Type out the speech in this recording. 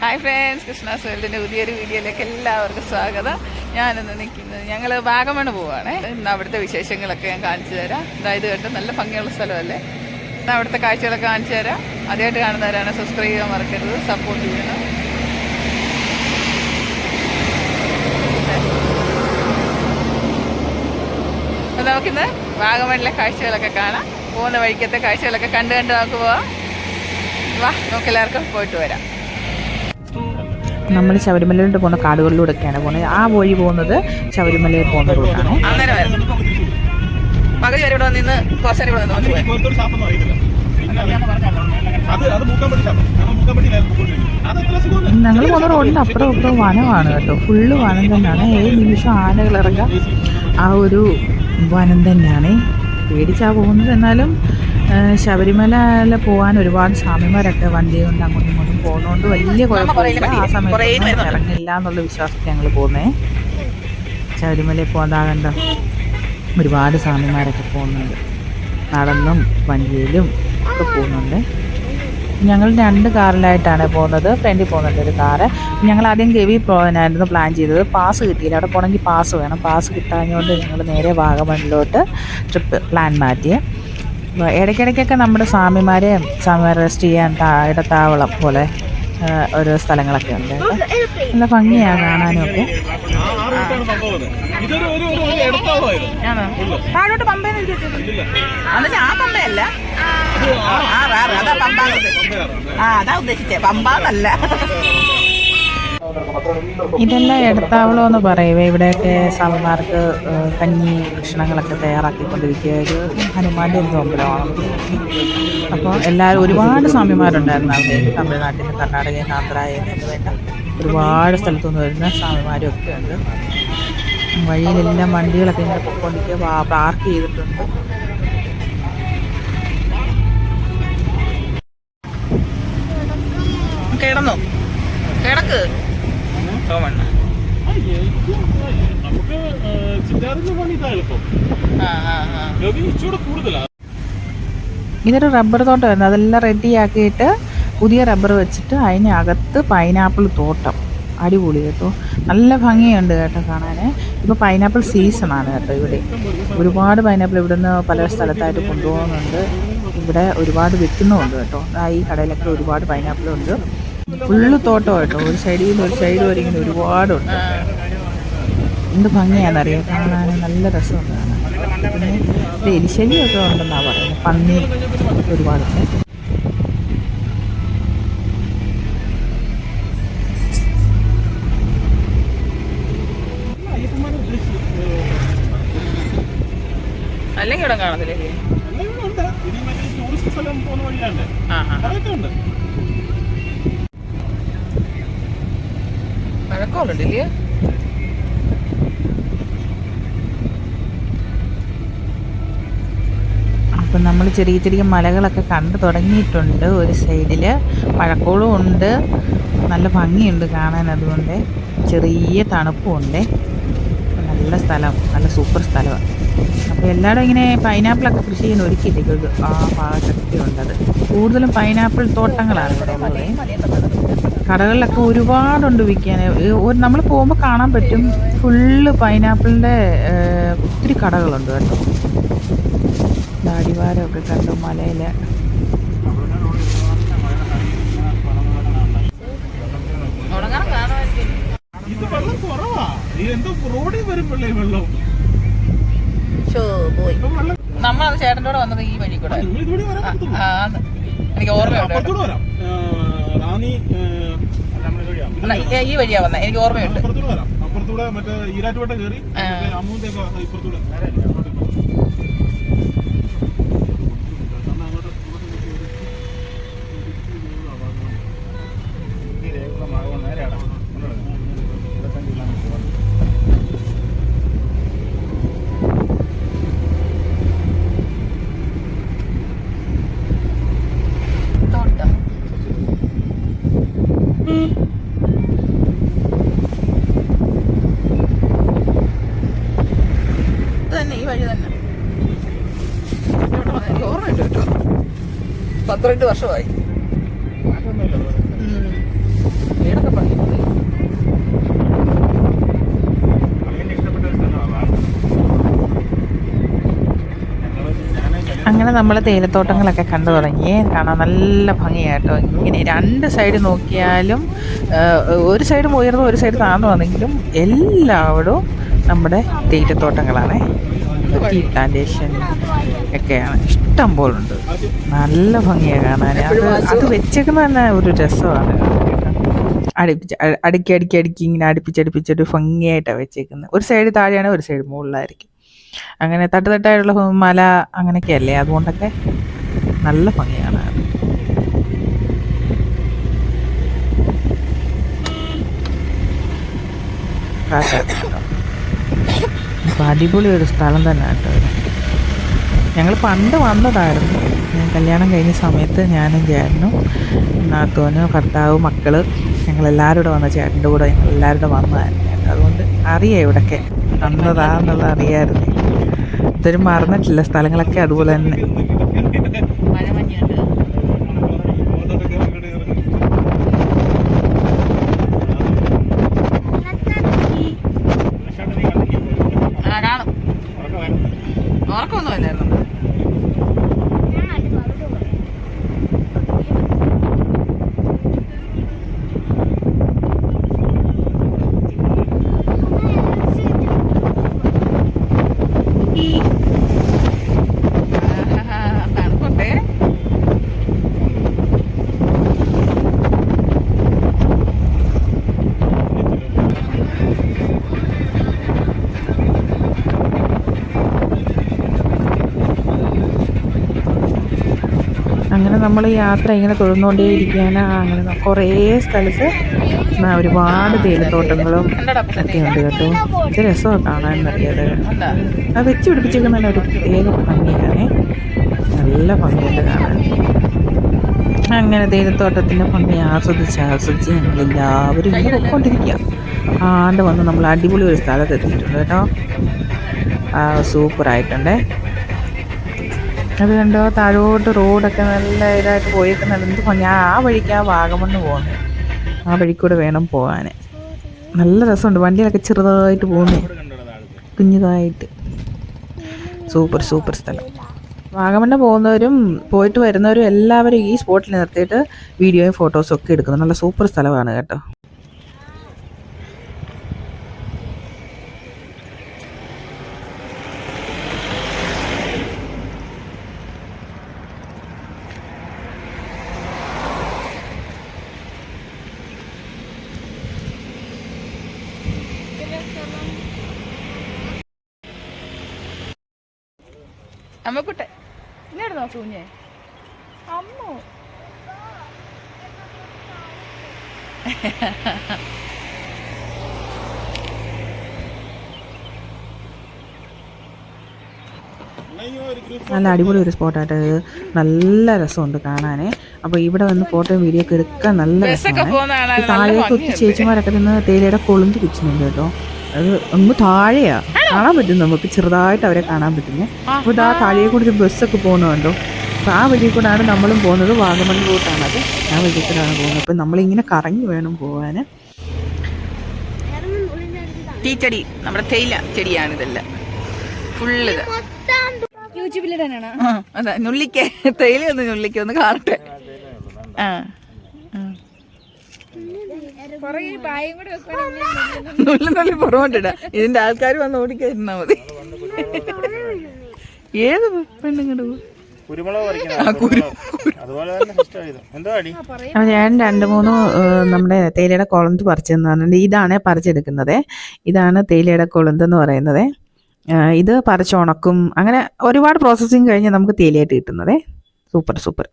Hi friends Krishna's വേൾഡിന്റെ പുതിയൊരു വീഡിയോയിലേക്ക് എല്ലാവർക്കും സ്വാഗതം. ഞാനിന്ന് നിൽക്കുന്നത് ഞങ്ങൾ വാഗമണ് പോവുകയാണ് ഇന്ന് അവിടുത്തെ വിശേഷങ്ങളൊക്കെ ഞാൻ കാണിച്ചു തരാം. അതായത് കേട്ടോ നല്ല ഭംഗിയുള്ള സ്ഥലമല്ലേ? ഇന്ന് അവിടുത്തെ കാഴ്ചകളൊക്കെ കാണിച്ചു തരാം. ആദ്യമായിട്ട് കാണുന്നവരാണ് സബ്സ്ക്രൈബ് ചെയ്യാൻ മറക്കരുത് സപ്പോർട്ട് ചെയ്യണം. അപ്പം നമുക്കിന്ന് വാഗമണിലെ കാഴ്ചകളൊക്കെ കാണാം. പോകുന്ന വഴിക്കത്തെ കാഴ്ചകളൊക്കെ കണ്ട് കണ്ട് നമുക്ക് പോവാം. വാ നമുക്ക് എല്ലാവർക്കും പോയിട്ട് വരാം. നമ്മൾ ശബരിമലയിലോട്ട് പോകുന്ന കാടുകളിലൂടെയൊക്കെയാണ് പോകുന്നത്. ആ വഴി പോകുന്നത് ശബരിമലയിൽ പോകുന്ന റൂട്ടാണ്. ഞങ്ങൾ പോകുന്ന റോഡിന്റെ അപ്പുറം ഇപ്പുറം വനമാണ് കേട്ടോ. ഫുള്ള് വനം തന്നെയാണ്. ഏഴ് നിമിഷം ആനകൾ ഇറങ്ങുക. ആ ഒരു വനം തന്നെയാണ്. പേടിച്ചാ പോകുന്നത് എന്നാലും ആ, ശബരിമല പോകാൻ ഒരുപാട് സ്വാമിമാരൊക്കെ വണ്ടി കൊണ്ട് അങ്ങോട്ടും ഇങ്ങോട്ടും പോകുന്നതുകൊണ്ട് വലിയ കുഴപ്പമില്ല. ആ സമയത്ത് ഇറങ്ങില്ല എന്നുള്ള വിശ്വാസത്തിൽ ഞങ്ങൾ പോകുന്നേ. ശബരിമലയിൽ പോകാതാകണ്ട ഒരുപാട് സ്വാമിമാരൊക്കെ പോകുന്നുണ്ട്. നടന്നും വണ്ടിയിലും ഒക്കെ പോകുന്നുണ്ട്. ഞങ്ങൾ രണ്ട് കാറിലായിട്ടാണ് പോകുന്നത്. ഫ്രണ്ടിൽ പോകുന്നുണ്ട് ഒരു കാറ്. ഞങ്ങൾ ആദ്യം ഗവി പോകാനായിരുന്നു പ്ലാൻ ചെയ്തത്. പാസ് കിട്ടിയില്ല. അവിടെ പോകണമെങ്കിൽ പാസ് വേണം. പാസ് കിട്ടാഞ്ഞുകൊണ്ട് ഞങ്ങൾ നേരെ വാഗമണിലോട്ട് ട്രിപ്പ് പ്ലാൻ മാറ്റി അപ്പോൾ ഇടയ്ക്കിടയ്ക്കൊക്കെ നമ്മുടെ സ്വാമിമാരെയും സ്വാമിമാരെ റെസ്റ്റ് ചെയ്യാൻ ഇടത്താവളം പോലെ ഓരോ സ്ഥലങ്ങളൊക്കെ ഉണ്ട്. നല്ല ഭംഗിയാണ് കാണാനും ഒക്കെ ആ അതാ പമ്പ. ആ അതാ ഉദ്ദേശിച്ചേ. പമ്പാന്നല്ല. ഇതെല്ലാം എടുത്താവളോ എന്ന് പറയുക ഇവിടെയൊക്കെ സ്വാമിമാർക്ക് കഞ്ഞി ഭക്ഷണങ്ങളൊക്കെ തയ്യാറാക്കിക്കൊണ്ടിരിക്കുക. ഒരു ഹനുമാന്റെ എന്തോ അമ്പലമാണ്. അപ്പോൾ എല്ലാവരും ഒരുപാട് സ്വാമിമാരുണ്ടായിരുന്നു അവിടെ. തമിഴ്നാട്ടിൽ കർണാടകയിൽ നിന്ന് ആന്ധ്രയിൽ നിന്ന് വേണ്ട ഒരുപാട് സ്ഥലത്തു നിന്ന് വരുന്ന സ്വാമിമാരും ഒക്കെ ഉണ്ട്. വഴിയിലെല്ലാം വണ്ടികളൊക്കെ ഇങ്ങനെ പൊക്കോണ്ടിരിക്കുക പാർക്ക് ചെയ്തിട്ടുണ്ട്. എനിക്ക് നമുക്ക് ചിറ്റാറിന്റെ പണി ഇച്ചിരി കൂടുതലാണ് ഇതൊരു റബ്ബർ തോട്ടമായിരുന്നു അതെല്ലാം റെഡിയാക്കിയിട്ട് പുതിയ റബ്ബർ വെച്ചിട്ട് അതിനകത്ത് പൈനാപ്പിൾ തോട്ടം. അടിപൊളി കേട്ടോ. നല്ല ഭംഗിയുണ്ട് കേട്ടോ കാണാൻ ഇപ്പോൾ പൈനാപ്പിൾ സീസണാണ് കേട്ടോ ഇവിടെ. ഒരുപാട് പൈനാപ്പിൾ ഇവിടുന്ന് പല സ്ഥലത്തായിട്ട് കൊണ്ടുപോകുന്നുണ്ട്. ഇവിടെ ഒരുപാട് വിൽക്കുന്നുമുണ്ട് കേട്ടോ. ഈ കടയിലൊക്കെ ഒരുപാട് പൈനാപ്പിൾ ഉണ്ട്. ഫുള്ള് തോട്ടം കേട്ടോ ഒരു സൈഡിൽ നിന്ന് ഒരു സൈഡ് വരെ ഇങ്ങനെ ഒരുപാടുണ്ട്. എന്ത് ഭംഗിയാണെന്നറിയാം കാണാൻ നല്ല രസമുണ്ട് കാണാൻ. പിന്നെ എലിശല്യമൊക്കെ ഉണ്ടെന്നാണ് പറയുന്നത്. പന്നി ഒരുപാടുണ്ട്. അല്ലെങ്കിൽ ഇവിടെ കാണത്തില്ലേ? ടൂറിസ്റ്റ് സ്ഥലം പോകുന്ന വഴിയാണ് ആ ആ അതൊക്കെ ഉണ്ട്. മഴക്കോളുണ്ടല്ലേ അപ്പം നമ്മൾ ചെറിയ ചെറിയ മലകളൊക്കെ കണ്ടു തുടങ്ങിയിട്ടുണ്ട് ഒരു സൈഡിൽ. മഴക്കോളും ഉണ്ട്. നല്ല ഭംഗിയുണ്ട് കാണാൻ അതുകൊണ്ട്. ചെറിയ തണുപ്പും ഉണ്ട് നല്ല സ്ഥലം. നല്ല സൂപ്പർ സ്ഥലമാണ് അപ്പോൾ എല്ലാവരും ഇങ്ങനെ പൈനാപ്പിളൊക്കെ കൃഷി ചെയ്യുന്ന ഒരുക്കിയിട്ടേക്ക് ആ ഭാഗത്തൊക്കെ ഉണ്ടത് കൂടുതലും പൈനാപ്പിൾ തോട്ടങ്ങളാണ് ഇവിടെ ഉള്ളത്. കടകളിലൊക്കെ ഒരുപാടുണ്ട് വിൽക്കാൻ. നമ്മൾ പോകുമ്പോൾ കാണാൻ പറ്റും ഫുള്ള് പൈനാപ്പിളിന്റെ ഒത്തിരി കടകളുണ്ട് കേട്ടോ. ദാടിവാരമൊക്കെ കണ്ടു മലയിൽ നമ്മളത് ചേട്ടന്റെ കൂടെ വന്നത് ഈ വഴി കൂടെ. എനിക്ക് ഓർമ്മയുണ്ട് അല്ല, ഈ- വഴിയാ വന്നത് എനിക്ക് ഓർമ്മയുണ്ട്. അപ്പുറത്തൂടെ മറ്റേ ഈരാറ്റുപേട്ട കയറി. അമ്മൂന്റെ ഇപ്പുറത്തൂടെ. പന്ത്രണ്ട് വർഷമായി. അങ്ങനെ നമ്മൾ തേയിലത്തോട്ടങ്ങളൊക്കെ കണ്ടു തുടങ്ങി. കാണാൻ നല്ല ഭംഗിയായിട്ടോ. ഇങ്ങനെ രണ്ട് സൈഡ് നോക്കിയാലും ഒരു സൈഡ് ഉയർന്നു ഒരു സൈഡ് താഴ്ന്നു വന്നെങ്കിലും എല്ലാവരും നമ്മുടെ തേയിലത്തോട്ടങ്ങളാണേ. പ്ലാന്റേഷൻ ഒക്കെയാണ്. ഇഷ്ടം പോലുണ്ട്. നല്ല ഭംഗിയാണ് കാണാൻ. അത് അത് വെച്ചേക്കുന്ന തന്നെ ഒരു രസമാണ്. അടുപ്പിച്ച് അടുക്കി അടുക്കി അടുക്കി ഇങ്ങനെ അടുപ്പിച്ചടുപ്പിച്ചൊരു ഭംഗിയായിട്ടാണ് വെച്ചേക്കുന്നത്. ഒരു സൈഡ് താഴെയാണ് ഒരു സൈഡ് മുകളിലായിരിക്കും. അങ്ങനെ തട്ടുതട്ടായിട്ടുള്ള മല അങ്ങനെയൊക്കെ അല്ലേ അതുകൊണ്ടൊക്കെ നല്ല ഭംഗിയാണ് അപ്പം അടിപൊളി ഒരു സ്ഥലം തന്നെ കേട്ടോ ഞങ്ങൾ പണ്ട് വന്നതായിരുന്നു. ഞാൻ കല്യാണം കഴിഞ്ഞ സമയത്ത് ഞാനും ചേട്ടനും നാത്തോനും ഭർത്താവ് മക്കൾ ഞങ്ങളെല്ലാവരും കൂടെ വന്ന ചേട്ടന്റെ കൂടെ കൂടെ വന്നതായിരുന്നു ചേട്ടൻ അതുകൊണ്ട് അറിയാം ഇവിടൊക്കെ. വന്നതാന്നുള്ളത് അറിയായിരുന്നു ഇതൊരു മറന്നിട്ടില്ല. സ്ഥലങ്ങളൊക്കെ അതുപോലെ തന്നെ മഴ മഞ്ഞുണ്ട് ആ കാണും ഉറക്കമൊന്നുമില്ലായിരുന്നു തണുപ്പുണ്ടേ അങ്ങനെ നമ്മൾ യാത്ര ഇങ്ങനെ തുടർന്നുകൊണ്ടേ ഇരിക്കുകയാണ് അങ്ങനെ കുറേ സ്ഥലത്ത് ഒരുപാട് തേയിലത്തോട്ടങ്ങളും ഒക്കെ ഉണ്ട് കേട്ടോ. ഇത് രസമാണ് കാണാൻ അറിയാതെ അത് വെച്ച് പിടിപ്പിച്ചേക്കുന്ന ഒരു പ്രത്യേക ഭംഗിയാണ്. നല്ല ഭംഗിയുണ്ട് കാണാൻ. അങ്ങനെ തേയിലത്തോട്ടത്തിന്റെ ഭംഗി ആസ്വദിച്ച് ആസ്വദിച്ച് ഞങ്ങളെല്ലാവരും ഇങ്ങനെ പൊയ്ക്കൊണ്ടിരിക്കുക. ആണ്ട് വന്ന് നമ്മൾ അടിപൊളി ഒരു സ്ഥലത്ത് എത്തിയിട്ടുണ്ട് കേട്ടോ സൂപ്പറായിട്ടുണ്ടേ. അത് കണ്ടോ? താഴോട്ട് റോഡൊക്കെ നല്ല ഇതായിട്ട് പോയിട്ട് എന്ത് ഞാൻ ആ വഴിക്ക് ആ വാഗമണ്ണ് പോകുന്നത് ആ വഴിക്കൂടെ വേണം പോകാൻ നല്ല രസമുണ്ട്. വണ്ടിയിലൊക്കെ ചെറുതായിട്ട് പോകുന്നു. കുഞ്ഞതായിട്ട്. സൂപ്പർ സൂപ്പർ സ്ഥലം. വാഗമണ്ണ പോകുന്നവരും പോയിട്ട് വരുന്നവരും എല്ലാവരും ഈ സ്പോട്ടിൽ നിർത്തിയിട്ട് വീഡിയോയും ഫോട്ടോസും ഒക്കെ എടുക്കുന്നു. നല്ല സൂപ്പർ സ്ഥലമാണ് കേട്ടോ. അമ്മക്കുട്ടെ ഇങ്ങോട്ട് നോക്കൂ കുഞ്ഞെ. അമ്മു. നല്ല അടിപൊളി ഒരു സ്പോട്ടായിട്ട് നല്ല രസമുണ്ട് കാണാനെ. അപ്പോൾ ഇവിടെ വന്ന് ഫോട്ടോയും വീഡിയോ ഒക്കെ എടുക്കാൻ നല്ല രസമാണ്. താഴേക്ക് ഒത്തിരി ചേച്ചിമാരൊക്കെ നിന്ന് തേയിലയുടെ കൊളുന്ത് പിടിച്ചിട്ടുണ്ട് കേട്ടോ. അത് അങ്ങ് താഴെയാ. കാണാൻ പറ്റും നമുക്ക് ചെറുതായിട്ട് അവരെ കാണാൻ പറ്റുന്നേ. അപ്പോൾ ഇതാ താഴെ കൂടി ഒരു ബസ്സൊക്കെ പോകുന്നുണ്ടോ അപ്പോൾ ആ വഴി കൂടാണ് നമ്മളും പോകുന്നത് വാഗമൺ റൂട്ടാണ് അത് ആ വഴി കൂടാണ് പോകുന്നത്. അപ്പം നമ്മളിങ്ങനെ കറങ്ങി വേണം പോകാൻ ടീച്ചടി നമ്മുടെ തേയില ചെടിയാണ് ഇതെല്ലാം. ഫുള്ള് യൂട്യൂബിലിടാനാണ് ആ, അതാ നുള്ളിക്കേ തേയില ഒന്ന് നുള്ളിക്ക ഒന്ന് കാണട്ടെ ആ ആ. പായം കൂടെ വെക്കുവാണെങ്കിൽ നുള്ളി നുള്ളി പുറകോട്ടിട. ഇതിന്റെ ആൾക്കാർ വന്ന് ഓടിക്കാതിരുന്നാ മതി. ഏത് പെണ്ണുങ്ങട് ഞാൻ രണ്ട് മൂന്ന് നമ്മുടെ തേയിലയുടെ കൊളന്ത് പറിച്ചെന്ന് പറഞ്ഞിട്ട് ഇതാണ് പറിച്ചെടുക്കുന്നത്. ഇതാണ് തേയിലയുടെ കൊളന്ത് എന്ന് പറയുന്നത് ഇത് പറിച്ചുണക്കും അങ്ങനെ ഒരുപാട് പ്രോസസ്സിങ് കഴിഞ്ഞ് നമുക്ക് തേയിലയായിട്ട് കിട്ടുന്നത്. Super super.